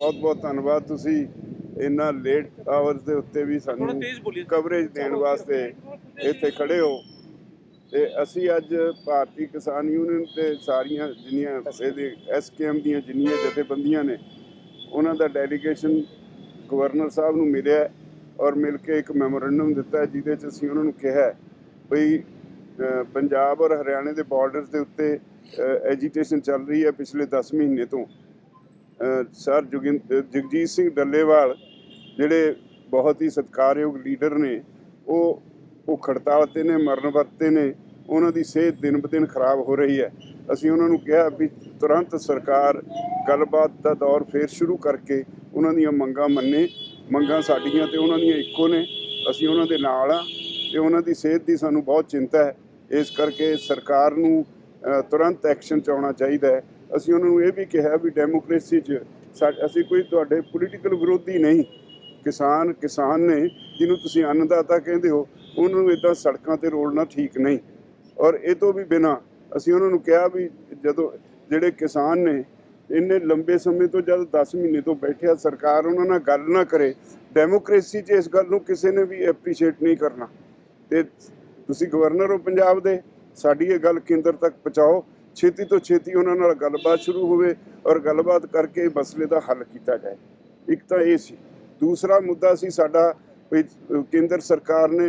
ਬਹੁਤ ਬਹੁਤ ਧੰਨਵਾਦ। ਤੁਸੀਂ ਇੰਨਾ ਲੇਟ ਆਵਰਸ ਦੇ ਉੱਤੇ ਵੀ ਸਾਨੂੰ ਕਵਰੇਜ ਦੇਣ ਵਾਸਤੇ ਇੱਥੇ ਖੜੇ ਹੋ। ਤੇ ਅਸੀਂ ਅੱਜ ਭਾਰਤੀ ਕਿਸਾਨ ਯੂਨੀਅਨ ਤੇ ਸਾਰੀਆਂ ਜਿੰਨੀਆਂ ਇਹਦੇ ਐਸਕੇਐਮ ਦੀਆਂ ਜਿੰਨੀਆਂ ਜਥੇਬੰਦੀਆਂ ਨੇ ਉਹਨਾਂ ਦਾ ਡੈਲੀਗੇਸ਼ਨ ਗਵਰਨਰ ਸਾਹਿਬ ਨੂੰ ਮਿਲਿਆ ਔਰ ਮਿਲ ਕੇ ਇੱਕ ਮੈਮੋਰੈਂਡਮ ਦਿੱਤਾ ਜਿਹਦੇ 'ਚ ਅਸੀਂ ਉਹਨਾਂ ਨੂੰ ਕਿਹਾ ਵੀ ਪੰਜਾਬ ਔਰ ਹਰਿਆਣੇ ਦੇ ਬਾਰਡਰਸ ਦੇ ਉੱਤੇ ਐਜੀਟੇਸ਼ਨ ਚੱਲ ਰਹੀ ਹੈ ਪਿਛਲੇ 10 ਮਹੀਨੇ ਤੋਂ। ਸਰ ਜੋਗਿੰਦ- ਜਗਜੀਤ ਸਿੰਘ ਡੱਲੇਵਾਲ, ਜਿਹੜੇ ਬਹੁਤ ਹੀ ਸਤਿਕਾਰਯੋਗ ਲੀਡਰ ਨੇ, ਉਹ ਉਹ ਖੜਤਾਲ ਤੇ ਨੇ, ਮਰਨ ਵਰਤੇ ਨੇ, ਉਹਨਾਂ ਦੀ ਸਿਹਤ ਦਿਨ ਬ ਦਿਨ ਖਰਾਬ ਹੋ ਰਹੀ ਹੈ। ਅਸੀਂ ਉਹਨਾਂ ਨੂੰ ਕਿਹਾ ਵੀ ਤੁਰੰਤ ਸਰਕਾਰ ਗੱਲਬਾਤ ਦਾ ਦੌਰ ਫੇਰ ਸ਼ੁਰੂ ਕਰਕੇ ਉਹਨਾਂ ਦੀਆਂ ਮੰਗਾਂ ਮੰਨੇ, ਮੰਗਾਂ ਸਾਡੀਆਂ ਤੇ ਉਹਨਾਂ ਦੀਆਂ ਇੱਕੋ ਨੇ, ਅਸੀਂ ਉਹਨਾਂ ਦੇ ਨਾਲ ਆ ਤੇ ਉਹਨਾਂ ਦੀ ਸਿਹਤ ਦੀ ਸਾਨੂੰ ਬਹੁਤ ਚਿੰਤਾ ਹੈ। ਇਸ ਕਰਕੇ ਸਰਕਾਰ ਨੂੰ ਤੁਰੰਤ ਐਕਸ਼ਨ 'ਚ ਆਉਣਾ ਚਾਹੀਦਾ ਹੈ। ਅਸੀਂ ਉਹਨਾਂ ਨੂੰ ਇਹ ਵੀ ਕਿਹਾ ਵੀ ਡੈਮੋਕ੍ਰੇਸੀ 'ਚ ਸਾ- ਅਸੀਂ ਕੋਈ ਤੁਹਾਡੇ ਪੋਲੀਟੀਕਲ ਵਿਰੋਧੀ ਨਹੀਂ। ਕਿਸਾਨ ਕਿਸਾਨ ਨੇ, ਜਿਹਨੂੰ ਤੁਸੀਂ ਅੰਨਦਾਤਾ ਕਹਿੰਦੇ ਹੋ, ਉਹਨਾਂ ਨੂੰ ਇਦਾਂ ਸੜਕਾਂ ਤੇ ਰੋਲਣਾ ਠੀਕ ਨਹੀਂ। ਔਰ ਇਹ ਤੋਂ ਵੀ ਬਿਨਾ ਅਸੀਂ ਉਹਨਾਂ ਨੂੰ ਕਿਹਾ ਵੀ ਜਦੋਂ ਜਿਹੜੇ ਕਿਸਾਨ ਨੇ, ਇੰਨੇ ਲੰਬੇ ਸਮੇਂ ਤੋਂ ਜਦ 10 ਮਹੀਨੇ ਤੋਂ ਬੈਠਿਆ ਸਰਕਾਰ ਉਹਨਾਂ ਨਾਲ ਗੱਲ ਨਾ ਕਰੇ ਡੈਮੋਕ੍ਰੇਸੀ 'ਚ ਇਸ ਗੱਲ ਨੂੰ ਕਿਸੇ ਨੇ ਵੀ ਐਪਰੀਸ਼ੀਏਟ ਨਹੀਂ ਕਰਨਾ। ਤੇ ਤੁਸੀਂ ਗਵਰਨਰ ਹੋ ਪੰਜਾਬ ਦੇ ਸਾਡੀ ਇਹ ਗੱਲ ਕੇਂਦਰ ਤੱਕ ਪਹੁੰਚਾਓ। ਛੇਤੀ ਤੋਂ ਛੇਤੀ ਉਹਨਾਂ ਨਾਲ ਗੱਲਬਾਤ ਸ਼ੁਰੂ ਹੋਵੇ ਔਰ ਗੱਲਬਾਤ ਕਰਕੇ ਮਸਲੇ ਦਾ ਹੱਲ ਕੀਤਾ ਜਾਏ। ਇੱਕ ਤਾਂ ਇਹ ਸੀ। ਦੂਸਰਾ ਮੁੱਦਾ ਸੀ ਸਾਡਾ ਕੇਂਦਰ ਸਰਕਾਰ ਨੇ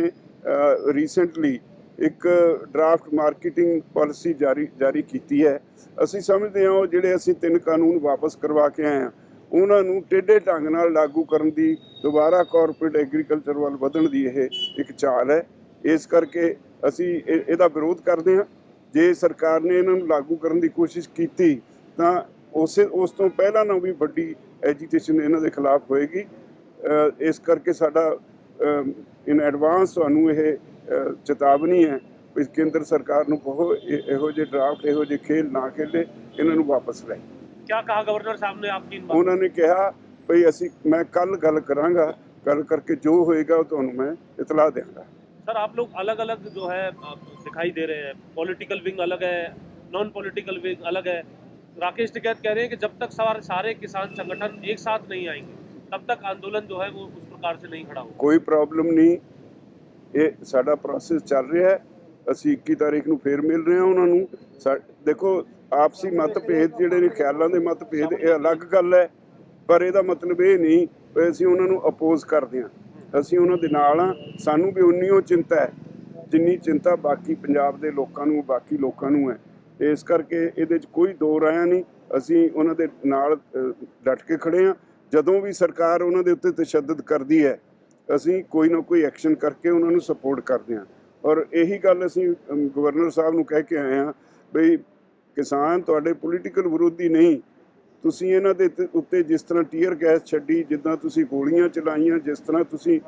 ਰੀਸੈਂਟਲੀ ਇੱਕ ਡਰਾਫਟ ਮਾਰਕੀਟਿੰਗ ਪਾਲਿਸੀ ਜਾਰੀ ਜਾਰੀ ਕੀਤੀ ਹੈ। ਅਸੀਂ ਸਮਝਦੇ ਹਾਂ ਉਹ ਜਿਹੜੇ ਅਸੀਂ ਤਿੰਨ ਕਾਨੂੰਨ ਵਾਪਸ ਕਰਵਾ ਕੇ ਆਏ ਹਾਂ, ਉਹਨਾਂ ਨੂੰ ਟੇਢੇ ਢੰਗ ਨਾਲ ਲਾਗੂ ਕਰਨ ਦੀ, ਦੁਬਾਰਾ ਕਾਰਪੋਰੇਟ ਐਗਰੀਕਲਚਰ ਵੱਲ ਵਧਣ ਦੀ ਇਹ ਇੱਕ ਚਾਲ ਹੈ। ਇਸ ਕਰਕੇ ਅਸੀਂ ਇਹਦਾ ਵਿਰੋਧ ਕਰਦੇ ਹਾਂ। ਜੇ ਸਰਕਾਰ ਨੇ ਇਹਨਾਂ ਨੂੰ ਲਾਗੂ ਕਰਨ ਦੀ ਕੋਸ਼ਿਸ਼ ਕੀਤੀ ਤਾਂ ਉਸੇ ਉਸ ਤੋਂ ਪਹਿਲਾਂ ਨਾ ਵੀ ਵੱਡੀ ਐਜੀਟੇਸ਼ਨ ਇਹਨਾਂ ਦੇ ਖਿਲਾਫ ਹੋਏਗੀ। ਇਸ ਕਰਕੇ ਸਾਡਾ ਇਨ ਐਡਵਾਂਸ ਤੁਹਾਨੂੰ ਇਹ ਚੇਤਾਵਨੀ ਹੈ ਕਿ ਕੇਂਦਰ ਸਰਕਾਰ ਨੂੰ ਕਹੋ ਇਹੋ ਜਿਹੇ ਡਰਾਫਟ ਇਹੋ ਜਿਹੇ ਖੇਲ ਨਾ ਖੇਡੇ ਇਹਨਾਂ ਨੂੰ ਵਾਪਸ ਲੈ। ਕੀ ਕਹਾ ਗਵਰਨਰ ਸਾਹਿਬ ਨੇ ਆਪ ਤਿੰਨ ਉਹਨਾਂ ਨੇ ਕਿਹਾ ਭਈ ਅਸੀਂ ਮੈਂ ਕੱਲ ਗੱਲ ਕਰਾਂਗਾ ਗੱਲ ਕਰਕੇ ਜੋ ਹੋਏਗਾ ਉਹ ਤੁਹਾਨੂੰ ਮੈਂ ਇਤਲਾਹ ਦੇਵਾਂਗਾ सर आप लोग अलग अलग जो है अ, दिखाई दे रहे हैं पॉलिटिकल विंग अलग है नॉन पॉलिटिकल विंग अलग है राकेश टिकैत कह रहे हैं कि जब तक सारे सारे किसान संगठन एक साथ नहीं आएंगे तब तक आंदोलन जो है वो उस प्रकार से नहीं खड़ा होगा ਕੋਈ ਪ੍ਰੋਬਲਮ ਨਹੀਂ ਇਹ ਸਾਡਾ ਪ੍ਰੋਸੈਸ ਚੱਲ ਰਿਹਾ ਹੈ ਅਸੀਂ 21 ਤਾਰੀਖ ਨੂੰ ਫੇਰ ਮਿਲ ਰਹੇ ਹਾਂ ਉਹਨਾਂ ਨੂੰ ਸਾ- ਦੇਖੋ ਆਪਸੀ ਮਤਭੇਦ ਜਿਹੜੇ ਨੇ ਖਿਆਲਾਂ ਦੇ ਮਤਭੇਦ ਇਹ ਅਲੱਗ ਗੱਲ ਹੈ ਪਰ ਇਹਦਾ ਮਤਲਬ ਇਹ ਨਹੀਂ ਵੀ ਅਸੀਂ ਉਹਨਾਂ ਨੂੰ ਅਪੋਜ਼ ਕਰਦੇ ਹਾਂ ਅਸੀਂ ਉਹਨਾਂ ਦੇ ਨਾਲ ਆ ਸਾਨੂੰ ਵੀ ਉਨੀ ਉਹ ਚਿੰਤਾ ਹੈ ਜਿੰਨੀ ਚਿੰਤਾ ਬਾਕੀ ਪੰਜਾਬ ਦੇ ਲੋਕਾਂ ਨੂੰ ਬਾਕੀ ਲੋਕਾਂ ਨੂੰ ਹੈ। ਇਸ ਕਰਕੇ ਇਹਦੇ 'ਚ ਕੋਈ ਦੋ ਰਾਇਆ ਨਹੀਂ। ਅਸੀਂ ਉਹਨਾਂ ਦੇ ਨਾਲ ਅ, ਡਟ ਕੇ ਖੜੇ ਹਾਂ। ਜਦੋਂ ਵੀ ਸਰਕਾਰ ਉਹਨਾਂ ਦੇ ਉੱਤੇ ਤਸ਼ੱਦਦ ਕਰਦੀ ਹੈ ਅਸੀਂ ਕੋਈ ਨਾ ਕੋਈ ਐਕਸ਼ਨ ਕਰਕੇ ਉਹਨਾਂ ਨੂੰ ਸਪੋਰਟ ਕਰਦੇ ਹਾਂ। ਔਰ ਇਹੀ ਗੱਲ ਅਸੀਂ ਗਵਰਨਰ ਸਾਹਿਬ ਨੂੰ ਕਹਿ ਕੇ ਆਏ ਹਾਂ ਬਈ ਕਿਸਾਨ ਤੁਹਾਡੇ ਪੋਲੀਟੀਕਲ ਵਿਰੋਧੀ ਨਹੀਂ ਤੁਸੀਂ ਇਹਨਾਂ ਦੇ ਉੱਤੇ ਜਿਸ ਤਰ੍ਹਾਂ ਟੀਅਰ ਗੈਸ ਛੱਡੀ ਜਿੱਦਾਂ ਤੁਸੀਂ ਗੋਲੀਆਂ ਚਲਾਈਆਂ ਜਿਸ ਤਰ੍ਹਾਂ ਤੁਸੀਂ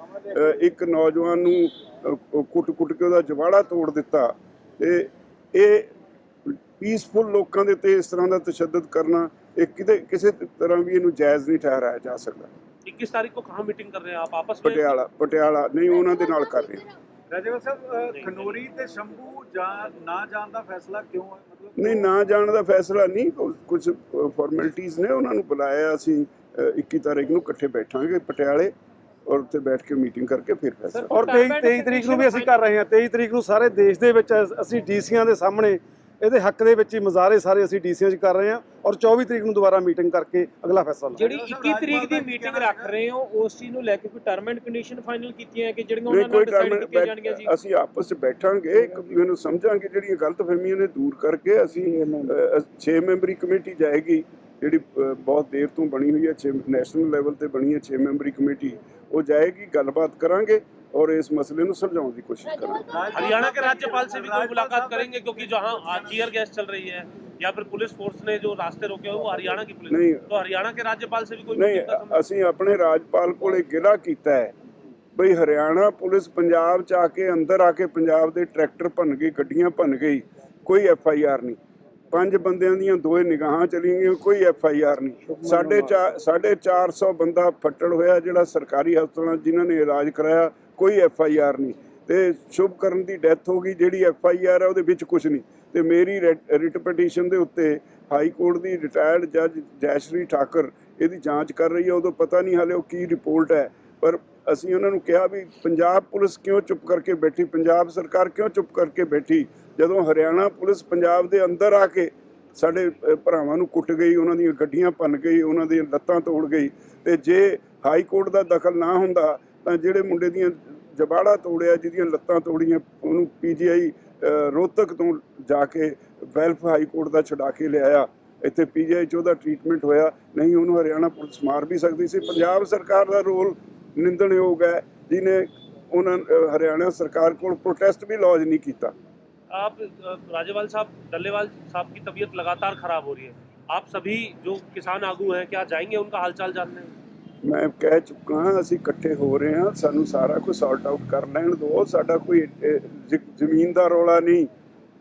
ਇੱਕ ਨੌਜਵਾਨ ਨੂੰ ਕੁੱਟ-ਕੁੱਟ ਕੇ ਉਹਦਾ ਜਵਾੜਾ ਤੋੜ ਦਿੱਤਾ ਤੇ ਇਹ ਪੀਸਫੁਲ ਲੋਕਾਂ ਦੇ ਉੱਤੇ ਇਸ ਤਰ੍ਹਾਂ ਦਾ ਤਸ਼ੱਦਦ ਕਰਨਾ ਇਹ ਕਿਤੇ ਕਿਸੇ ਤਰ੍ਹਾਂ ਵੀ ਇਹਨੂੰ ਜਾਇਜ਼ ਨਹੀਂ ਠਹਿਰਾਇਆ ਜਾ ਸਕਦਾ। 21 ਤਾਰੀਖ ਨੂੰ ਕਹਾਂ ਮੀਟਿੰਗ ਕਰ ਰਹੇ ਆਪ? ਆਪਸ ਵਿੱਚ? ਪਟਿਆਲਾ ਪਟਿਆਲਾ ਨਹੀਂ ਉਹਨਾਂ ਦੇ ਨਾਲ ਕਰ ਰਹੇ ਰਾਜੇਵਰ ਸਾਹਿਬ ਅ, ਖਨੋਰੀ ਤੇ ਸ਼ੰਭੂ ਜਾਂ ਨਾ ਜਾਣ ਦਾ ਫੈਸਲਾ ਕਿਉਂ ਹੈ ਮਤਲਬ ਨਹੀਂ ਨਾ ਜਾਣ ਦਾ ਫੈਸਲਾ ਨਹੀਂ ਕੁਝ ਫਾਰਮੈਲਿਟੀਆਂ ਨੇ ਉਹਨਾਂ ਨੂੰ ਬੁਲਾਇਆ ਅਸੀਂ ਅ, 21 ਤਾਰੀਖ ਨੂੰ ਇਕੱਠੇ ਬੈਠਾਂਗੇ ਪਟਿਆਲੇ ਔਰ ਉੱਥੇ ਬੈਠ ਕੇ ਮੀਟਿੰਗ ਕਰਕੇ ਫਿਰ ਫੈਸਲਾ। ਔਰ 23 23 ਤਰੀਕ ਨੂੰ ਵੀ ਅਸੀਂ ਕਰ ਰਹੇ ਹਾਂ 23 ਤਰੀਕ ਨੂੰ ਸਾਰੇ ਦੇਸ਼ ਦੇ ਵਿੱਚ ਅਸੀਂ ਡੀਸੀਆਂ ਦੇ ਸਾਹਮਣੇ ਇਹਦੇ ਹੱਕ ਦੇ ਵਿੱਚ ਹੀ ਮੁਜ਼ਾਹਰੇ ਸਾਰੇ ਅਸੀਂ ਡੀਸੀਆਂ 'ਚ ਕਰ ਰਹੇ ਹਾਂ ਔਰ 24 ਤਰੀਕ ਨੂੰ ਦੁਬਾਰਾ ਮੀਟਿੰਗ ਕਰਕੇ ਅਗਲਾ ਫੈਸਲਾ ਲਵਾਂਗੇ ਜਿਹੜੀ 21 ਤਰੀਕ ਦੀ ਮੀਟਿੰਗ ਰੱਖ ਰਹੇ ਹੋ ਉਸ ਚੀਜ਼ ਨੂੰ ਲੈ ਕੇ ਕੋਈ ਟਰਮ ਐਂਡ ਕੰਡੀਸ਼ਨ ਫਾਈਨਲ ਕੀਤੀਆਂ ਹੈ ਕਿ ਜਿਹੜੀਆਂ ਉਹਨਾਂ ਨਾਲ ਡਿਸਾਈਡ ਕੀਤੀਆਂ ਜਾਣਗੀਆਂ ਜੀ? ਅਸੀਂ ਆਪਸ ਵਿੱਚ ਬੈਠਾਂਗੇ ਇੱਕ ਦੂਜੇ ਨੂੰ ਸਮਝਾਂਗੇ ਜਿਹੜੀਆਂ ਗਲਤਫਹਿਮੀਆਂ ਨੇ ਦੂਰ ਕਰਕੇ ਅਸੀਂ 6 ਮੈਂਬਰੀ। ਕਮੇਟੀ ਜਾਏਗੀ ਜਿਹੜੀ ਬਹੁਤ ਦੇਰ ਤੋਂ ਬਣੀ ਹੋਈ ਹੈ 6 ਨੈਸ਼ਨਲ ਲੈਵਲ ਤੇ ਬਣੀ ਹੈ 6 ਮੈਂਬਰੀ ਕਮੇਟੀ ਉਹ ਜਾਏਗੀ ਗੱਲਬਾਤ ਕਰਾਂਗੇ। ਔਰ ਇਸ ਮਸਲੇ ਨੂੰ ਸੁਲਝਾਉਣ ਦੀ ਕੋਸ਼ਿਸ਼ ਕਰਾਂਗੇ हरियाणा के राज्यपाल से भी कोई मुलाकात करेंगे क्योंकि जहाँ टीयर गैस चल रही है या फिर पुलिस फोर्स ने जो रास्ते रोके हुए वो हरियाणा की पुलिस नहीं। तो हरियाणा के राज्यपाल से भी कोई ਨਹੀਂ meeting का संबंध- ਅਸੀਂ ਆਪਣੇ ਰਾਜਪਾਲ ਕੋਲੇ ਗਿਲਾ ਕੀਤਾ ਹੈ ਬਈ ਹਰਿਆਣਾ ਪੁਲਿਸ ਪੰਜਾਬ ਚ ਆ ਕੇ ਅੰਦਰ ਆ ਕੇ ਪੰਜਾਬ ਦੇ ਟਰੈਕਟਰ ਭੰਨ ਗਈ ਗੱਡੀਆਂ ਭੰਨ ਗਈ ਕੋਈ ਐਫ ਆਈ ਆਰ ਨਹੀਂ ਪੰਜ ਬੰਦਿਆਂ ਦੀਆਂ ਦੋਏ ਨਿਗਾਹਾਂ ਚਲੀਆਂ ਗਈਆਂ ਕੋਈ ਐਫ ਆਈ ਆਰ ਨਹੀਂ ਸਾਢੇ ਚਾਰ ਸਾਢੇ 400 ਬੰਦਾ ਫੱਟੜ ਹੋਇਆ ਜਿਹੜਾ ਸਰਕਾਰੀ ਹਸਪਤਾਲਾਂ 'ਚ ਜਿਨ੍ਹਾਂ ਨੇ ਇਲਾਜ ਕਰਾਇਆ ਕੋਈ ਐਫ ਆਈ ਆਰ ਨਹੀਂ। ਤੇ ਸ਼ੁਭ ਕਰਨ ਦੀ ਡੈਥ ਹੋ ਗਈ, ਜਿਹੜੀ ਐਫ ਆਈ ਆਰ ਹੈ ਉਹਦੇ ਵਿੱਚ ਕੁਝ ਨਹੀਂ। ਤੇ ਮੇਰੀ ਰਿਟ ਪਟੀਸ਼ਨ ਦੇ ਉੱਤੇ ਹਾਈ ਕੋਰਟ ਦੀ ਰਿਟਾਇਰਡ ਜੱਜ ਜੈਸ਼ਰੀ ਠਾਕਰ ਇਹਦੀ ਜਾਂਚ ਕਰ ਰਹੀ ਹੈ ਉਦੋਂ ਪਤਾ ਨਹੀਂ ਹਾਲੇ ਉਹ ਕੀ ਰਿਪੋਰਟ ਹੈ। ਪਰ ਅਸੀਂ ਉਹਨਾਂ ਨੂੰ ਕਿਹਾ ਵੀ ਪੰਜਾਬ ਪੁਲਿਸ ਕਿਉਂ ਚੁੱਪ ਕਰਕੇ ਬੈਠੀ? ਪੰਜਾਬ ਸਰਕਾਰ ਕਿਉਂ ਚੁੱਪ ਕਰਕੇ ਬੈਠੀ? ਜਦੋਂ ਹਰਿਆਣਾ ਪੁਲਿਸ ਪੰਜਾਬ ਦੇ ਅੰਦਰ ਆ ਕੇ ਸਾਡੇ ਭਰਾਵਾਂ ਨੂੰ ਕੁੱਟ ਗਈ, ਉਹਨਾਂ ਦੀਆਂ ਗੱਡੀਆਂ ਭੰਨ ਗਈ, ਉਹਨਾਂ ਦੀਆਂ ਲੱਤਾਂ ਤੋੜ ਗਈ, ਤੇ ਜੇ ਹਾਈ ਕੋਰਟ ਦਾ ਦਖਲ ਨਾ ਹੁੰਦਾ ਤਾਂ ਜਿਹੜੇ ਮੁੰਡੇ ਦੀਆਂ ਜਬਾੜਾ ਤੋੜਿਆ ਜਿਹਦੀਆਂ ਲੱਤਾਂ ਤੋੜੀਆਂ ਉਹਨੂੰ ਪੀਜੀਆਈ ਰੋਹਤਕ ਤੋਂ ਜਾ ਕੇ ਵੈਲਫ ਹਾਈ ਕੋਰਟ ਦਾ ਛੁਡਾ ਕੇ ਲਿਆਇਆ ਇੱਥੇ ਪੀਜੀਆਈ 'ਚ ਉਹਦਾ ਟ੍ਰੀਟਮੈਂਟ ਹੋਇਆ ਨਹੀਂ ਉਹਨੂੰ ਹਰਿਆਣਾ ਪੁਲਿਸ ਮਾਰ ਵੀ ਸਕਦੀ ਸੀ ਪੰਜਾਬ ਸਰਕਾਰ ਦਾ ਰੋਲ ਨਿੰਦਣਯੋਗ ਹੈ ਜਿਹਨੇ ਉਹਨਾਂ ਅ, ਹਰਿਆਣਾ ਸਰਕਾਰ ਕੋਲ ਪ੍ਰੋਟੈਸਟ ਵੀ ਲੌਜ ਨਹੀਂ ਕੀਤਾ आप अ, राज्यपाल साहब डल्लेवाल साहब की तबीयत लगातार खराब हो रही है आप सभी जो किसान आगू हैं क्या जाएंगे उनका हालचाल जानने ਮੈਂ ਕਹਿ ਚੁੱਕਾ ਹਾਂ ਅਸੀਂ ਇਕੱਠੇ ਹੋ ਰਹੇ ਹਾਂ ਸਾਨੂੰ ਸਾਰਾ ਕੁਝ ਸੌਰਟ ਆਊਟ ਕਰ ਲੈਣ ਦਿਓ ਸਾਡਾ ਕੋਈ ਜ਼ਮੀਨ ਦਾ ਰੌਲਾ ਨਹੀਂ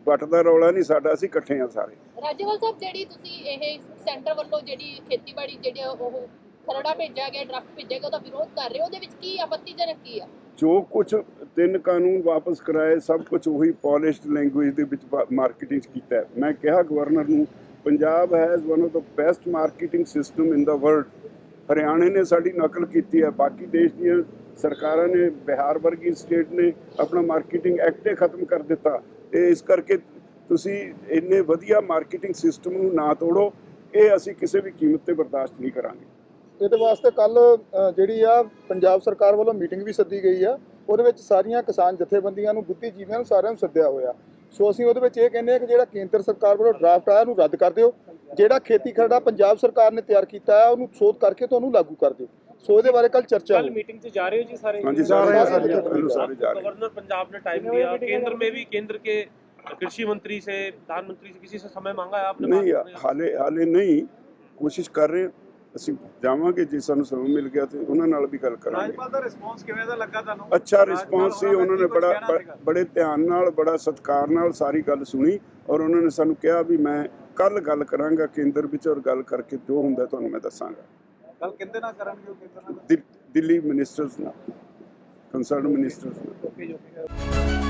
ਵੱਟ ਦਾ ਰੌਲਾ ਨਹੀਂ ਸਾਡਾ ਅਸੀਂ ਇਕੱਠੇ ਹਾਂ ਸਾਰੇ। ਰਾਜੇਵਾਲ ਸਾਹਿਬ ਜਿਹੜੀ ਤੁਸੀਂ ਇਹ ਸੈਂਟਰ ਵੱਲੋਂ ਜਿਹੜੀ ਖੇਤੀਬਾੜੀ ਜਿਹੜੇ ਉਹ ਖਰੜਾ ਭੇਜਿਆ ਗਿਆ ਡਰਾਫਟ ਭੇਜਿਆ ਗਿਆ ਉਹਦਾ ਵਿਰੋਧ ਕਰ ਰਹੇ ਹੋ ਉਹਦੇ ਵਿੱਚ ਕੀ ਆਪੱਤੀਜਨਕ ਕੀ ਆ? ਜੋ ਕੁਝ ਤਿੰਨ ਕਾਨੂੰਨ ਵਾਪਸ ਕਰਾਏ ਸਭ ਕੁਝ ਉਹੀ ਪੋਲਿਸ਼ਡ ਲੈਂਗੁਏਜ ਦੇ ਵਿੱਚ ਮਾਰਕੀਟਿੰਗ ਕੀਤਾ ਹੈ। ਮੈਂ ਕਿਹਾ ਗਵਰਨਰ ਨੂੰ Punjab has one of the best marketing system in the world ਹਰਿਆਣੇ ਨੇ ਸਾਡੀ ਨਕਲ ਕੀਤੀ ਹੈ, ਬਾਕੀ ਦੇਸ਼ ਦੀਆਂ ਸਰਕਾਰਾਂ ਨੇ, ਬਿਹਾਰ ਵਰਗੀ ਸਟੇਟ ਨੇ ਆਪਣਾ ਮਾਰਕੀਟਿੰਗ ਐਕਟ ਹੀ ਖਤਮ ਕਰ ਦਿੱਤਾ। ਤੇ ਇਸ ਕਰਕੇ ਤੁਸੀਂ ਇੰਨੇ ਵਧੀਆ ਮਾਰਕੀਟਿੰਗ ਸਿਸਟਮ ਨੂੰ ਨਾ ਤੋੜੋ, ਇਹ ਅਸੀਂ ਕਿਸੇ ਵੀ ਕੀਮਤ ਤੇ ਬਰਦਾਸ਼ਤ ਨਹੀਂ ਕਰਾਂਗੇ। ਇਹਦੇ ਵਾਸਤੇ ਕੱਲ ਜਿਹੜੀ ਆ ਪੰਜਾਬ ਸਰਕਾਰ ਵੱਲੋਂ ਮੀਟਿੰਗ ਵੀ ਸੱਦੀ ਗਈ ਆ, ਉਹਦੇ ਵਿੱਚ ਸਾਰੀਆਂ ਕਿਸਾਨ ਜਥੇਬੰਦੀਆਂ ਨੂੰ, ਬੁੱਧੀਜੀਵੀਆਂ ਨੂੰ ਸਾਰਿਆਂ ਨੂੰ ਸੱਦਿਆ ਹੋਇਆ। ਸੋ ਅਸੀਂ ਉਹਦੇ ਵਿੱਚ ਇਹ ਕਹਿੰਦੇ ਆ ਕਿ ਜਿਹੜਾ ਕੇਂਦਰ ਸਰਕਾਰ ਵੱਲੋਂ ਡਰਾਫਟ ਆਇਆ ਉਹਨੂੰ ਰੱਦ ਕਰ ਦਿਓ ਜਿਹੜਾ ਖੇਤੀ ਖਰੜਾ ਪੰਜਾਬ ਸਰਕਾਰ ਨੇ ਤਿਆਰ ਕੀਤਾ ਹੈ ਉਹਨੂੰ ਸੋਧ ਕਰਕੇ ਤੁਹਾਨੂੰ ਲਾਗੂ ਕਰ ਦਿਓ ਸੋ ਇਹਦੇ ਬਾਰੇ ਕੱਲ ਚਰਚਾ ਕੱਲ ਹੋਈ ਮੀਟਿੰਗ 'ਚ ਜਾ ਰਹੇ ਹੋ ਜੀ ਸਾਰੇ ਹਾਂਜੀ ਜਾ ਰਹੇ ਹਾਂ ਸਾਰੇ ਸਾਰੇ ਸਾਰੇ ਸਾਰੇ ਜਾ ਰਹੇ हैं। गवर्नर पंजाब ने टाइम दिया केंद्र में भी केंद्र के कृषि मंत्री से प्रधानमंत्री से किसी से समय मांगा है आपने ਨਹੀਂ बात करने का? ਹਾਲੇ ਹਾਲੇ ਨਹੀਂ ਕੋਸ਼ਿਸ਼ ਕਰ ਰਹੇ ਹਾਂ। ਅਸੀਂ ਜਾਵਾਂਗੇ ਜੇ ਸਾਨੂੰ ਸਮਾਂ ਮਿਲ ਗਿਆ ਤੇ ਉਹਨਾਂ ਨਾਲ ਵੀ ਗੱਲ ਕਰਾਂਗੇ। ਰਾਜਪਾਲ ਦਾ ਰਿਸਪੌਂਸ ਕਿਵੇਂ ਦਾ ਲੱਗਾ ਤੁਹਾਨੂੰ? ਅੱਛਾ ਰਿਸਪੌਂਸ ਸੀ ਉਹਨਾਂ ਨੇ ਬੜਾ? ਬੜੇ ਧਿਆਨ ਨਾਲ ਬੜਾ ਸਤਿਕਾਰ ਨਾਲ ਸਾਰੀ ਗੱਲ ਸੁਣੀ ਔਰ ਉਹਨਾਂ ਨੇ ਸਾਨੂੰ ਕਿਹਾ ਵੀ ਮੈਂ ਕੱਲ ਗੱਲ ਕਰਾਂਗਾ ਕੇਂਦਰ ਵਿੱਚ ਔਰ ਗੱਲ ਕਰਕੇ ਜੋ ਹੁੰਦਾ ਤੁਹਾਨੂੰ ਮੈਂ ਦੱਸਾਂਗਾ। ਗੱਲ ਕਿੰਦੇ ਨਾਲ ਕਰਨਗੇ ਉਹ ਕੇਂਦਰ ਨਾਲ? ਦਿੱਲੀ ਮਿਨਿਸਟਰਸ ਨਾਲ ਕੰਸਰਨ ਮਿਨਿਸਟਰਸ ਨਾਲ। Okay ji okay.